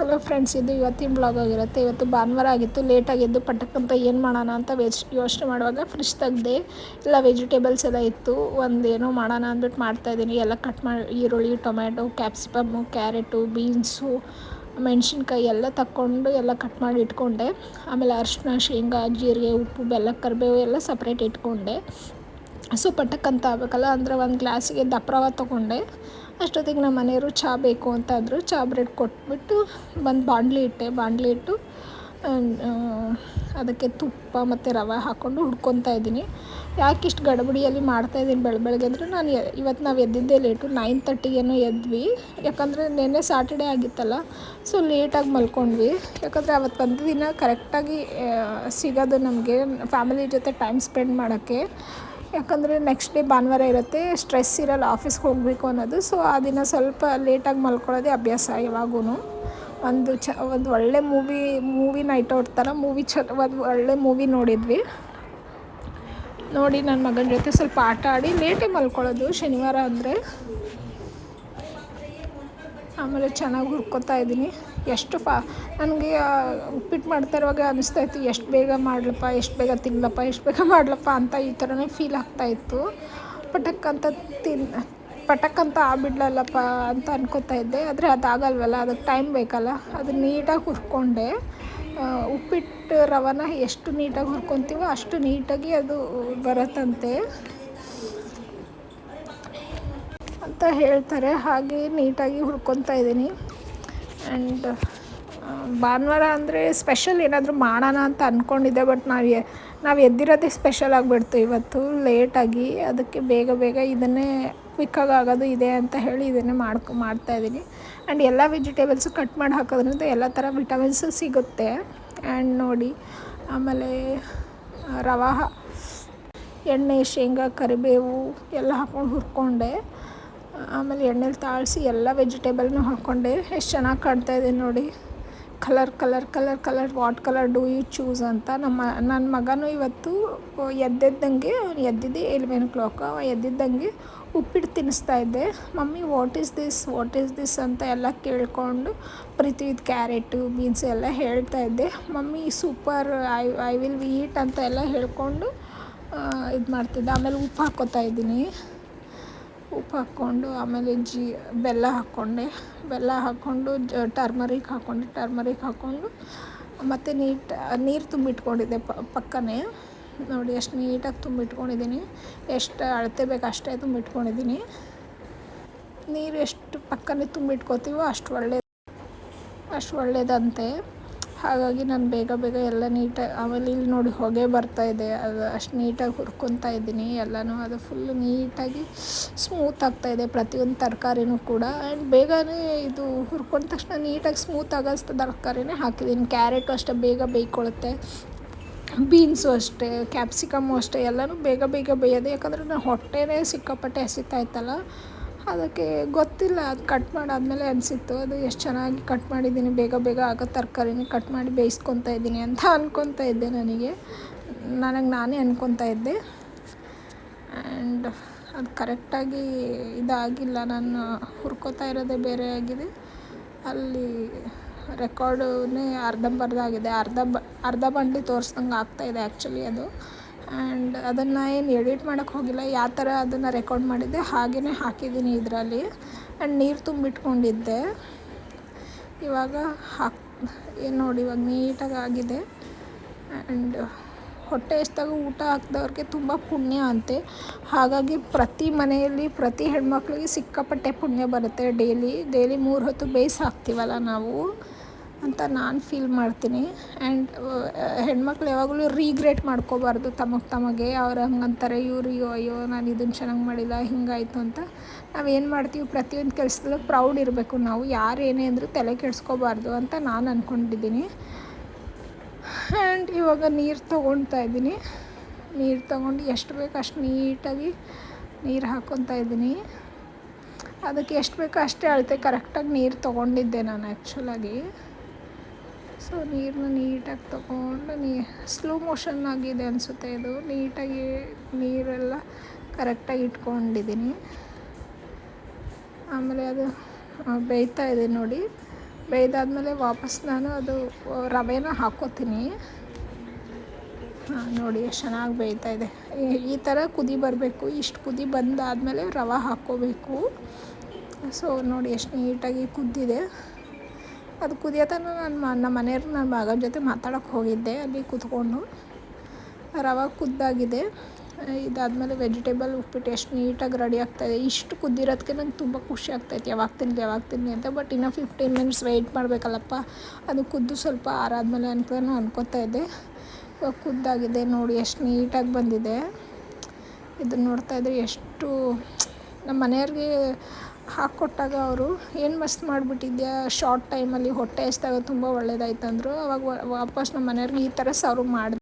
Hello friends, ಇದು ಇವತ್ತಿನ blog ಆಗಿರುತ್ತೆ. ಇವತ್ತು ಭಾನುವಾರ ಆಗಿತ್ತು ಲೇಟಾಗಿದ್ದು ಪಟಕ್ಕಂತ ಏನು ಮಾಡೋಣ ಅಂತ ವೆಜ್ ಯೋಚನೆ ಮಾಡುವಾಗ ಫ್ರಿಶ್ ತೆಗ್ದೆ, ಎಲ್ಲ ವೆಜಿಟೇಬಲ್ಸ್ ಎಲ್ಲ ಇತ್ತು. ಒಂದು ಏನೋ ಮಾಡೋಣ ಅಂದ್ಬಿಟ್ಟು ಮಾಡ್ತಾಯಿದ್ದೀನಿ ಎಲ್ಲ ಕಟ್ ಮಾಡಿ ಈರುಳ್ಳಿ, ಟೊಮ್ಯಾಟೊ ಕ್ಯಾಪ್ಸಿಕಮ್ಮು ಕ್ಯಾರೆಟು ಬೀನ್ಸು ಮೆಣಸಿನ್ಕಾಯಿ ಎಲ್ಲ ತಕ್ಕೊಂಡು ಎಲ್ಲ ಕಟ್ ಮಾಡಿ ಇಟ್ಕೊಂಡೆ. ಆಮೇಲೆ ಅರಿಶಿನ ಶೇಂಗಾ, ಜೀರಿಗೆ, ಉಪ್ಪು, ಬೆಲ್ಲ, ಕರಿಬೇವು ಎಲ್ಲ ಸಪ್ರೇಟ್ ಇಟ್ಕೊಂಡೆ. ಸೊ ಪಟಕ್ಕಂತ ಆಗಬೇಕಲ್ಲ, ಅಂದರೆ ಒಂದು ಗ್ಲಾಸಿಗೆ ದಪ್ಪ ರವೆ ತೊಗೊಂಡೆ. ಅಷ್ಟೊತ್ತಿಗೆ ನಮ್ಮ ಮನೆಯವರು ಚಹಾ ಬೇಕು ಅಂತ ಅಂದರು. ಚಹಾ ಬ್ರೆಡ್ ಕೊಟ್ಬಿಟ್ಟು ಬಂದು ಬಾಂಡ್ಲಿ ಇಟ್ಟೆ. ಬಾಣಲಿ ಇಟ್ಟು ಅದಕ್ಕೆ ತುಪ್ಪ ಮತ್ತು ರವೆ ಹಾಕ್ಕೊಂಡು ಹುಡ್ಕೊತಾ ಇದ್ದೀನಿ. ಯಾಕೆ ಇಷ್ಟು ಗಡಬಡಿಯಲ್ಲಿ ಮಾಡ್ತಾಯಿದ್ದೀನಿ ಬೆಳ, ಬೆಳಗ್ಗೆ ಅಂದರೆ ನಾನು ಇವತ್ತು ನಾವು ಎದ್ದಿದ್ದೇ ಲೇಟು ನೈನ್ ತರ್ಟಿಗೇನೋ ಎದ್ವಿ. ಯಾಕಂದರೆ ನಿನ್ನೆ ಸಾಟರ್ಡೆ ಆಗಿತ್ತಲ್ಲ ಸೊ ಲೇಟಾಗಿ ಮಲ್ಕೊಂಡ್ವಿ. ಯಾಕಂದರೆ ಅವತ್ತು ಒಂದು ದಿನ ಕರೆಕ್ಟಾಗಿ ಸಿಗೋದು ನಮಗೆ ಫ್ಯಾಮಿಲಿ ಜೊತೆ ಟೈಮ್ ಸ್ಪೆಂಡ್ ಮಾಡೋಕ್ಕೆ. ಯಾಕಂದರೆ ನೆಕ್ಸ್ಟ್ ಡೇ ಭಾನುವಾರ ಇರುತ್ತೆ ಸ್ಟ್ರೆಸ್ ಇರಲ್ಲ ಆಫೀಸ್ಗೆ ಹೋಗಬೇಕು ಅನ್ನೋದು. ಸೊ ಆ ದಿನ ಸ್ವಲ್ಪ ಲೇಟಾಗಿ ಮಲ್ಕೊಳ್ಳೋದೇ ಅಭ್ಯಾಸ ಯಾವಾಗೂ ಒಂದು ಚ, ಒಂದು ಒಳ್ಳೆ ಮೂವಿ ಮೂವಿ ನೈಟ್ ಔಟ್ ಥರ ಮೂವಿ ಚ, ಒಂದು ಒಳ್ಳೆ ಮೂವಿ ನೋಡಿದ್ವಿ. ನೋಡಿ ನನ್ನ ಮಗನ ಜೊತೆ ಸ್ವಲ್ಪ ಆಟ ಆಡಿ ಲೇಟೇ ಮಲ್ಕೊಳ್ಳೋದು ಶನಿವಾರ ಅಂದರೆ. ಆಮೇಲೆ ಚೆನ್ನಾಗಿ ಹುರ್ಕೊತಾ ಇದ್ದೀನಿ. ಎಷ್ಟು ಫಾ ನನಗೆ ಉಪ್ಪಿಟ್ಟು ಮಾಡ್ತಾ ಇರುವಾಗ ಅನಿಸ್ತಾ ಇತ್ತು, ಎಷ್ಟು ಬೇಗ ಮಾಡಲಪ್ಪ, ಎಷ್ಟು ಬೇಗ ತಿನ್ನಲಪ್ಪ ಎಷ್ಟು ಬೇಗ ಮಾಡಲಪ್ಪ ಅಂತ ಈ ಥರನೇ ಫೀಲ್ ಆಗ್ತಾಯಿತ್ತು ಪಟಕ್ ಅಂತ ತಿನ್, ಪಟಕ್ ಅಂತ ಆಗ್ಬಿಡ್ಲಲ್ಲಪ್ಪ ಅಂತ ಅನ್ಕೋತಾ ಇದ್ದೆ. ಆದರೆ ಅದಾಗಲ್ವಲ್ಲ, ಅದಕ್ಕೆ ಟೈಮ್ ಬೇಕಲ್ಲ. ಅದು ನೀಟಾಗಿ ಹುರ್ಕೊಂಡೆ. ಉಪ್ಪಿಟ್ಟು ರವನ ಎಷ್ಟು ನೀಟಾಗಿ ಹುರ್ಕೊತೀವೋ ಅಷ್ಟು ನೀಟಾಗಿ ಅದು ಬರುತ್ತಂತೆ. ಅಂತ ಹೇಳ್ತಾರೆ. ಹಾಗೆ ನೀಟಾಗಿ ಹುರ್ಕೊತಾ ಇದ್ದೀನಿ. ಆ್ಯಂಡ್ ಭಾನುವಾರ ಅಂದರೆ ಸ್ಪೆಷಲ್ ಏನಾದರೂ ಮಾಡೋಣ ಅಂತ ಅಂದ್ಕೊಂಡಿದ್ದೆ ಬಟ್ ನಾವು ನಾವು ಎದ್ದಿರೋದೇ ಸ್ಪೆಷಲ್ ಆಗಿಬಿಡ್ತು ಇವತ್ತು. ಲೇಟಾಗಿ ಅದಕ್ಕೆ ಬೇಗ ಬೇಗ ಇದನ್ನೇ ಕ್ವಿಕ್ಕಾಗಿ ಆಗೋದು ಇದೆ ಅಂತ ಹೇಳಿ ಇದನ್ನೇ ಮಾಡ್ಕೊ ಮಾಡ್ತಾಯಿದ್ದೀನಿ ಆ್ಯಂಡ್ ಎಲ್ಲ ವೆಜಿಟೇಬಲ್ಸು ಕಟ್ ಮಾಡಿ ಹಾಕೋದ್ರಿಂದ ಎಲ್ಲ ಥರ ವಿಟಮಿನ್ಸು ಸಿಗುತ್ತೆ. ಆ್ಯಂಡ್ ನೋಡಿ, ಆಮೇಲೆ ರವೆ, ಎಣ್ಣೆ, ಶೇಂಗಾ, ಕರಿಬೇವು ಎಲ್ಲ ಹಾಕ್ಕೊಂಡು ಹುರ್ಕೊಂಡೆ. ಆಮೇಲೆ ಎಣ್ಣೆಲಿ ತಾಳಿಸಿ ಎಲ್ಲ ವೆಜಿಟೇಬಲ್ನೂ ಹಾಕ್ಕೊಂಡೆ. ಎಷ್ಟು ಚೆನ್ನಾಗಿ ಕಾಣ್ತಾ ಇದೆ ನೋಡಿ. Colour colour colour colour, what colour do you choose ಅಂತ. ನಮ್ಮ ನನ್ನ ಮಗನೂ ಇವತ್ತು ಎದ್ದೆದ್ದಂಗೆ ಅವ್ನು ಎದ್ದಿದ್ದೆ ಎಲೆವೆನ್ ಕ್ಲಾಕ್. ಅವ ಎದ್ದಿದ್ದಂಗೆ ಉಪ್ಪಿಟ್ಟು ತಿನ್ನಿಸ್ತಾ ಇದ್ದೆ. Mummy, what is this? What is this? ಅಂತ ಎಲ್ಲ ಕೇಳಿಕೊಂಡು ಪ್ರೀತಿ ವಿತ್ ಕ್ಯಾರೆಟು, ಬೀನ್ಸ್ ಎಲ್ಲ ಹೇಳ್ತಾ ಇದ್ದೆ. Mummy, super, I I will eat ಅಂತ ಎಲ್ಲ ಹೇಳ್ಕೊಂಡು ಇದು ಮಾಡ್ತಿದ್ದೆ ಆಮೇಲೆ ಉಪ್ಪು ಹಾಕ್ಕೋತಾ ಇದ್ದೀನಿ. ಉಪ್ಪು ಹಾಕ್ಕೊಂಡು, ಆಮೇಲೆ ಜೀ, ಬೆಲ್ಲ ಹಾಕ್ಕೊಂಡೆ. ಬೆಲ್ಲ ಹಾಕ್ಕೊಂಡು, ಜ, ಟರ್ಮರಿಕ್ ಹಾಕ್ಕೊಂಡೆ. ಟರ್ಮರಿಕ್ ಹಾಕ್ಕೊಂಡು, ಮತ್ತು ನೀಟ್, ನೀರು ತುಂಬಿಟ್ಕೊಂಡಿದ್ದೆ ಪಕ್ಕನೇ. ನೋಡಿ, ಎಷ್ಟು ನೀಟಾಗಿ ತುಂಬಿಟ್ಕೊಂಡಿದ್ದೀನಿ. ಎಷ್ಟು ಅಳತೆ ಬೇಕು ಅಷ್ಟೇ ತುಂಬಿಟ್ಕೊಂಡಿದ್ದೀನಿ. ನೀರು ಎಷ್ಟು ಪಕ್ಕನೇ ತುಂಬಿಟ್ಕೋತೀವೋ ಅಷ್ಟು ಒಳ್ಳೆಯದು ಅಷ್ಟು ಒಳ್ಳೆಯದಂತೆ ಹಾಗಾಗಿ ನಾನು ಬೇಗ ಬೇಗ ಎಲ್ಲ ನೀಟಾಗಿ ಆಮೇಲೆ ಇಲ್ಲಿ ನೋಡಿ ಹೊಗೆ ಬರ್ತಾ ಇದೆ. ಅದು ಅಷ್ಟು ನೀಟಾಗಿ ಹುರ್ಕೊತಾ ಇದ್ದೀನಿ. ಎಲ್ಲನೂ ಅದು ಫುಲ್ಲು ನೀಟಾಗಿ ಸ್ಮೂತ್ ಆಗ್ತಾಯಿದೆ ಪ್ರತಿಯೊಂದು ತರಕಾರಿನೂ ಕೂಡ. ಆ್ಯಂಡ್ ಬೇಗನೆ ಇದು ಹುರ್ಕೊಂಡ ತಕ್ಷಣ ನೀಟಾಗಿ ಸ್ಮೂತ್ ಆಗೋಷ್ಟು ತರಕಾರಿನೇ ಹಾಕಿದ್ದೀನಿ ಕ್ಯಾರೆಟು ಅಷ್ಟೇ ಬೇಗ ಬೇಯ್ಕೊಳ್ಳುತ್ತೆ ಬೀನ್ಸು ಅಷ್ಟೇ ಕ್ಯಾಪ್ಸಿಕಮ್ಮು ಅಷ್ಟೇ, ಎಲ್ಲನೂ ಬೇಗ ಬೇಗ ಬೇಯೋದು ಯಾಕಂದರೆ ನಾನು ಹೊಟ್ಟೆನೇ ಸಿಕ್ಕಾಪಟ್ಟೆ ಹಸಿತಾಯ್ತಲ್ಲ ಅದಕ್ಕೆ ಗೊತ್ತಿಲ್ಲ, ಅದು ಕಟ್ ಮಾಡಾದಮೇಲೆ ಅನಿಸಿತ್ತು. ಅದು ಎಷ್ಟು ಚೆನ್ನಾಗಿ ಕಟ್ ಮಾಡಿದ್ದೀನಿ, ಬೇಗ ಬೇಗ ಆಗೋ ತರಕಾರಿನ ಕಟ್ ಮಾಡಿ ಬೇಯಿಸ್ಕೊತಾ ಇದ್ದೀನಿ ಅಂತ ಅನ್ಕೊತಾ ಇದ್ದೆ ನನಗೆ. ನನಗೆ ನಾನೇ ಅನ್ಕೊತಾ ಇದ್ದೆ. ಆ್ಯಂಡ್ ಅದು ಕರೆಕ್ಟಾಗಿ ಇದಾಗಿಲ್ಲ, ನಾನು ಹುರ್ಕೋತಾ ಇರೋದೇ ಬೇರೆ ಆಗಿದೆ. ಅಲ್ಲಿ ರೆಕಾರ್ಡೇ ಅರ್ಧಂಬರ್ಧ ಆಗಿದೆ. ಅರ್ಧ ಬ, ಅರ್ಧ ಬಂಡಿ ತೋರಿಸ್ದಂಗೆ ಆಗ್ತಾಯಿದೆ ಆ್ಯಕ್ಚುಲಿ ಅದು. ಆ್ಯಂಡ್ ಅದನ್ನು ಏನು ಎಡಿಟ್ ಮಾಡೋಕ್ಕೆ ಹೋಗಿಲ್ಲ, ಯಾವ ಥರ ಅದನ್ನು ರೆಕಾರ್ಡ್ ಮಾಡಿದ್ದೆ ಹಾಗೆಯೇ ಹಾಕಿದ್ದೀನಿ ಇದರಲ್ಲಿ. ಆ್ಯಂಡ್ ನೀರು ತುಂಬಿಟ್ಕೊಂಡಿದ್ದೆ. ಇವಾಗ ಹಾಕ್, ಏನು ನೋಡಿ, ಇವಾಗ ನೀಟಾಗಿ ಆಗಿದೆ. ಆ್ಯಂಡ್ ಹೊಟ್ಟೆ ಎಷ್ಟಾಗ ಊಟ ಹಾಕ್ದವ್ರಿಗೆ ತುಂಬ ಪುಣ್ಯ ಅಂತೆ. ಹಾಗಾಗಿ ಪ್ರತಿ ಮನೆಯಲ್ಲಿ ಪ್ರತಿ ಹೆಣ್ಮಕ್ಳಿಗೆ ಸಿಕ್ಕಾಪಟ್ಟೆ ಪುಣ್ಯ ಬರುತ್ತೆ. ಡೈಲಿ ಡೈಲಿ ಮೂರು ಹೊತ್ತು ಬೇಯಿಸಿ ಹಾಕ್ತೀವಲ್ಲ ನಾವು. ಅಂತ ನಾನು ಫೀಲ್ ಮಾಡ್ತೀನಿ. ಆ್ಯಂಡ್ ಹೆಣ್ಮಕ್ಳು ಯಾವಾಗಲೂ ರೀಗ್ರೆಟ್ ಮಾಡ್ಕೋಬಾರ್ದು ತಮಗೆ ತಮಗೆ. ಅವ್ರು ಹಂಗಂತಾರೆ, ಇವ್ರು ಅಯ್ಯೋ ನಾನು ಇದನ್ನು ಚೆನ್ನಾಗಿ ಮಾಡಿಲ್ಲ, ಹಿಂಗಾಯಿತು ಅಂತ. ನಾವೇನು ಮಾಡ್ತೀವಿ? ಪ್ರತಿಯೊಂದು ಕೆಲಸದಲ್ಲೂ ಪ್ರೌಡ್ ಇರಬೇಕು. ನಾವು ಯಾರು ಏನೇ ಅಂದರೂ ತಲೆ ಕೆಡಿಸ್ಕೋಬಾರ್ದು ಅಂತ ನಾನು ಅಂದ್ಕೊಂಡಿದ್ದೀನಿ ಆ್ಯಂಡ್ ಇವಾಗ ನೀರು ತೊಗೊಳ್ತಾ ಇದ್ದೀನಿ. ನೀರು ತೊಗೊಂಡು ಎಷ್ಟು ಬೇಕು ಅಷ್ಟು ನೀಟಾಗಿ ನೀರು ಹಾಕ್ಕೊತಾ ಇದ್ದೀನಿ. ಅದಕ್ಕೆ ಎಷ್ಟು ಬೇಕೋ ಅಷ್ಟೇ ಅಳತೆ ಕರೆಕ್ಟಾಗಿ ನೀರು ತೊಗೊಂಡಿದ್ದೆ ನಾನು ಆ್ಯಕ್ಚುಲಾಗಿ ಸೊ ನೀರನ್ನ ನೀಟಾಗಿ ತೊಗೊಂಡು ನೀ ಸ್ಲೋ ಮೋಷನ್ ಆಗಿದೆ ಅನಿಸುತ್ತೆ ಇದು. ನೀಟಾಗಿ ನೀರೆಲ್ಲ ಕರೆಕ್ಟಾಗಿ ಇಟ್ಕೊಂಡಿದ್ದೀನಿ. ಆಮೇಲೆ ಅದು ಬೇಯ್ತಾ ಇದೆ ನೋಡಿ. ಬೇಯ್ದಾದಮೇಲೆ ವಾಪಸ್ ನಾನು ಅದು ರವೆನ ಹಾಕೋತೀನಿ. ಹಾಂ ನೋಡಿ ಎಷ್ಟು ಚೆನ್ನಾಗಿ ಬೇಯ್ತಾ ಇದೆ. ಈ- ಥರ ಕುದಿ ಬರಬೇಕು. ಇಷ್ಟು ಕುದಿ ಬಂದಾದಮೇಲೆ ರವೆ ಹಾಕ್ಕೋಬೇಕು ಸೊ ನೋಡಿ ಎಷ್ಟು ನೀಟಾಗಿ ಕುದ್ದಿದೆ. ಅದು ಕುದಿಯೋತನ ನಾನು ನಮ್ಮ ಮನೆಯವ್ರು ನನ್ನ ಮಗನ ಜೊತೆ ಮಾತಾಡೋಕೆ ಹೋಗಿದ್ದೆ, ಅಲ್ಲಿ ಕೂತ್ಕೊಂಡು. ರವೆ ಕುದ್ದಾಗಿದೆ. ಇದಾದಮೇಲೆ ವೆಜಿಟೇಬಲ್ ಉಪ್ಪಿಟ್ಟು ಎಷ್ಟು ನೀಟಾಗಿ ರೆಡಿ ಆಗ್ತಾಯಿದೆ ಇಷ್ಟು ಕುದ್ದಿರೋದಕ್ಕೆ ನಂಗೆ ತುಂಬ ಖುಷಿ ಆಗ್ತೈತೆ. ಯಾವಾಗ ತಿನ್ನಲಿ ಯಾವಾಗ ತಿನ್ನಲಿ ಅಂತ. ಬಟ್ ಇನ್ನೂ ಫಿಫ್ಟೀನ್ ಮಿನಿಟ್ಸ್ ವೆಯ್ಟ್ ಮಾಡಬೇಕಲ್ಲಪ್ಪ. ಅದು ಕುದ್ದು ಸ್ವಲ್ಪ ಆರಾದ್ಮೇಲೆ ಅಂತ ನಾನು ಅನ್ಕೋತಾ ಇದ್ದೆ. ಇವಾಗ ಕುದ್ದಾಗಿದೆ ನೋಡಿ, ಎಷ್ಟು ನೀಟಾಗಿ ಬಂದಿದೆ. ಇದನ್ನು ನೋಡ್ತಾ ಇದ್ರೆ ಎಷ್ಟು ನಮ್ಮ ಮನೆಯವ್ರಿಗೆ ಹಾಕ್ಕೊಟ್ಟಾಗ ಅವರು, ಏನು ಮಸ್ತ್ ಮಾಡಿಬಿಟ್ಟಿದ್ಯಾ? ಶಾರ್ಟ್ ಟೈಮಲ್ಲಿ ಹೊಟ್ಟೆ ಹಸ್ದಾಗ ತುಂಬ ಒಳ್ಳೆಯದಾಯ್ತಂದರು ಅವಾಗ ವಾಪಸ್ ನಮ್ಮ ಮನೆಯವ್ರಿಗೆ ಈ ಥರ ಸರ್ವ್ ಮಾಡಿದೆ.